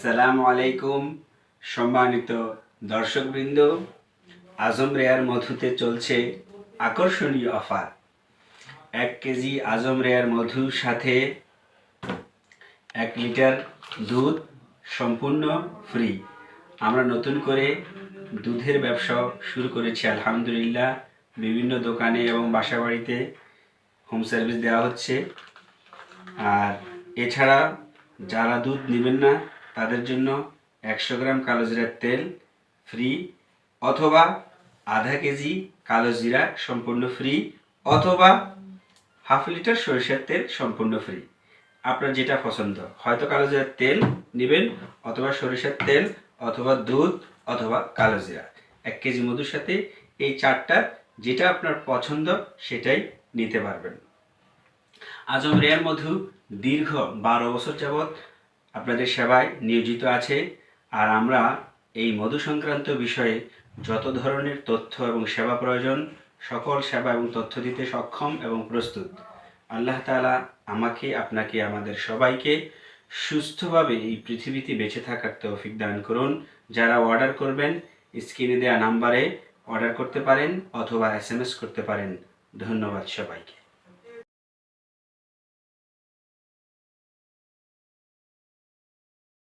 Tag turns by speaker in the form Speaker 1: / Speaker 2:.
Speaker 1: আসসালামু আলাইকুম, সম্মানিত দর্শকবৃন্দ। আজম রেয়ার মধুতে চলছে আকর্ষণীয় অফার। এক কেজি আজম রেয়ার মধুর সাথে এক লিটার দুধ সম্পূর্ণ ফ্রি। আমরা নতুন করে দুধের ব্যবসা শুরু করেছি, আলহামদুলিল্লাহ। বিভিন্ন দোকানে এবং বাসাবাড়িতে হোম সার্ভিস দেওয়া হচ্ছে। আর এছাড়া যারা দুধ নেবেন না তাদের জন্য একশো গ্রাম কালো জিরার তেল ফ্রি অথবা আধা কেজি কালো জিরা সম্পূর্ণ ফ্রি অথবা হাফ লিটার সরিষার তেল সম্পূর্ণ ফ্রি আপনার যেটা পছন্দ। হয়তো কালো জিরার তেল নেবেন অথবা সরিষার তেল অথবা দুধ অথবা কালো জিরা। এক কেজি মধুর সাথে এই চারটা যেটা আপনার পছন্দ সেটাই নিতে পারবেন। আজম রেয়ার মধু দীর্ঘ বারো বছর যাবৎ আপনাদের সেবায় নিয়োজিত আছে। আর আমরা এই মধু সংক্রান্ত বিষয়ে যত ধরনের তথ্য এবং সেবা প্রয়োজন, সকল সেবা এবং তথ্য দিতে সক্ষম এবং প্রস্তুত। আল্লাহ তাআলা আমাকে, আপনাকে, আমাদের সবাইকে সুস্থভাবে এই পৃথিবীতে বেঁচে থাকার তৌফিক দান করুন। যারা অর্ডার করবেন, স্ক্রিনে দেওয়া নাম্বারে অর্ডার করতে পারেন অথবা এস করতে পারেন। ধন্যবাদ সবাইকে।